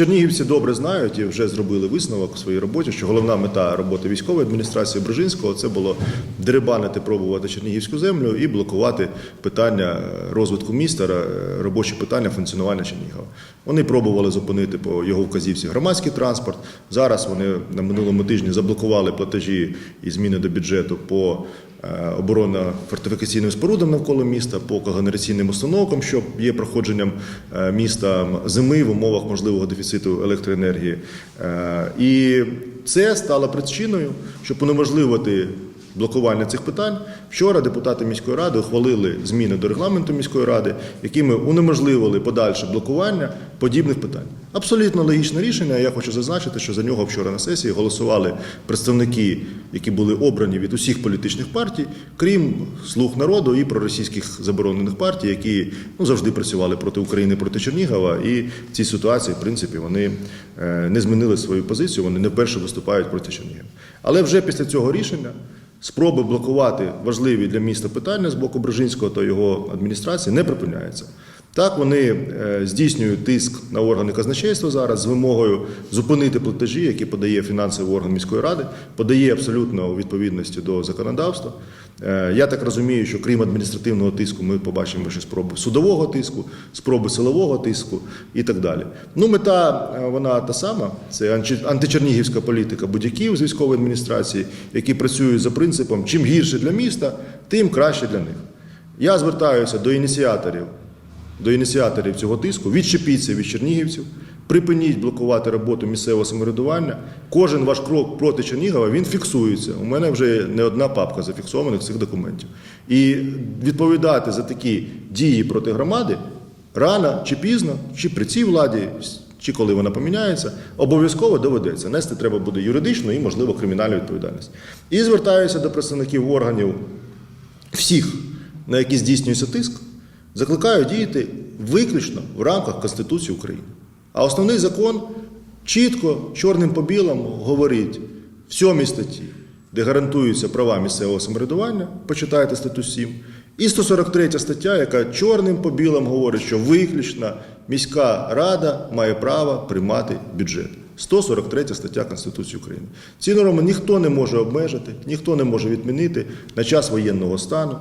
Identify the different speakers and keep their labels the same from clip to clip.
Speaker 1: Чернігівці добре знають і вже зробили висновок у своїй роботі, що головна мета роботи військової адміністрації Брижинського це було дерибанити, пробувати чернігівську землю і блокувати питання розвитку міста, робочі питання функціонування Чернігова. Вони пробували зупинити по його вказівці громадський транспорт. Зараз вони на минулому тижні заблокували платежі і зміни до бюджету по е, оборонно-фортифікаційним спорудам навколо міста, по когенераційним установкам, що є проходженням е, міста зими в умовах можливого дефіциту електроенергії. Е, І це стало причиною, щоб унеможливити блокування цих питань. Вчора депутати міської ради ухвалили зміни до регламенту міської ради, якими унеможливили подальше блокування подібних питань. Абсолютно логічне рішення. Я хочу зазначити, що за нього вчора на сесії голосували представники, які були обрані від усіх політичних партій, крім слуг народу і проросійських заборонених партій, які ну завжди працювали проти України, проти Чернігова. І в цій ситуації, в принципі, вони е, не змінили свою позицію. Вони не вперше виступають проти Чернігова. Але вже після цього рішення. Спроби блокувати важливі для міста питання з боку Брижинського та його адміністрації не припиняються. Так, вони е, здійснюють тиск на органи казначейства зараз з вимогою зупинити платежі, які подає фінансовий орган міської ради, подає абсолютно у відповідності до законодавства. Е, Я так розумію, що крім адміністративного тиску, ми побачимо ще спроби судового тиску, спроби силового тиску і так далі. Ну, мета е, вона та сама: це античернігівська політика будь-яків з військової адміністрації, які працюють за принципом чим гірше для міста, тим краще для них. Я звертаюся до ініціаторів до ініціаторів цього тиску, відчепіться від чернігівців, припиніть блокувати роботу місцевого самоврядування. Кожен ваш крок проти Чернігова він фіксується. У мене вже не одна папка зафіксованих цих документів. І відповідати за такі дії проти громади рано чи пізно, чи при цій владі, чи коли вона поміняється, обов'язково доведеться. Нести треба буде юридичну і, можливо, кримінальну відповідальність. І звертаюся до представників органів всіх, на які здійснюється тиск, закликаю діяти виключно в рамках Конституції України. А основний закон чітко, чорним по білому говорить в сьомій статті, де гарантуються права місцевого самоврядування, почитайте статтю 7, і 143 стаття, яка чорним по білому говорить, що виключно міська рада має право приймати бюджет. 143 стаття Конституції України. Ці норми ніхто не може обмежити, ніхто не може відмінити на час воєнного стану.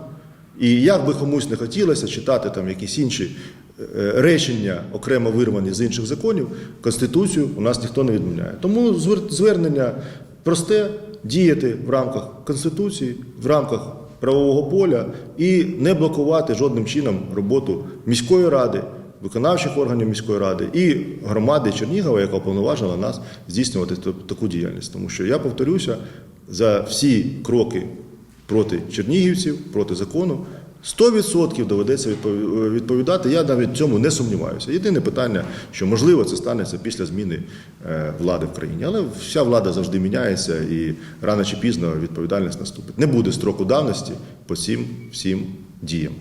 Speaker 1: І як би комусь не хотілося читати там якісь інші е, речення, окремо вирвані з інших законів, Конституцію у нас ніхто не відміняє. Тому звернення просте діяти в рамках Конституції, в рамках правового поля і не блокувати жодним чином роботу міської ради, виконавчих органів міської ради і громади Чернігова, яка уповноважила нас здійснювати та- таку діяльність. Тому що я повторюся за всі кроки проти чернігівців, проти закону. 100% доведеться відпов- відповідати. Я навіть цьому не сумніваюся. Єдине питання, що можливо це станеться після зміни е, влади в країні. Але вся влада завжди міняється і рано чи пізно відповідальність наступить. Не буде строку давності по цим всім діям.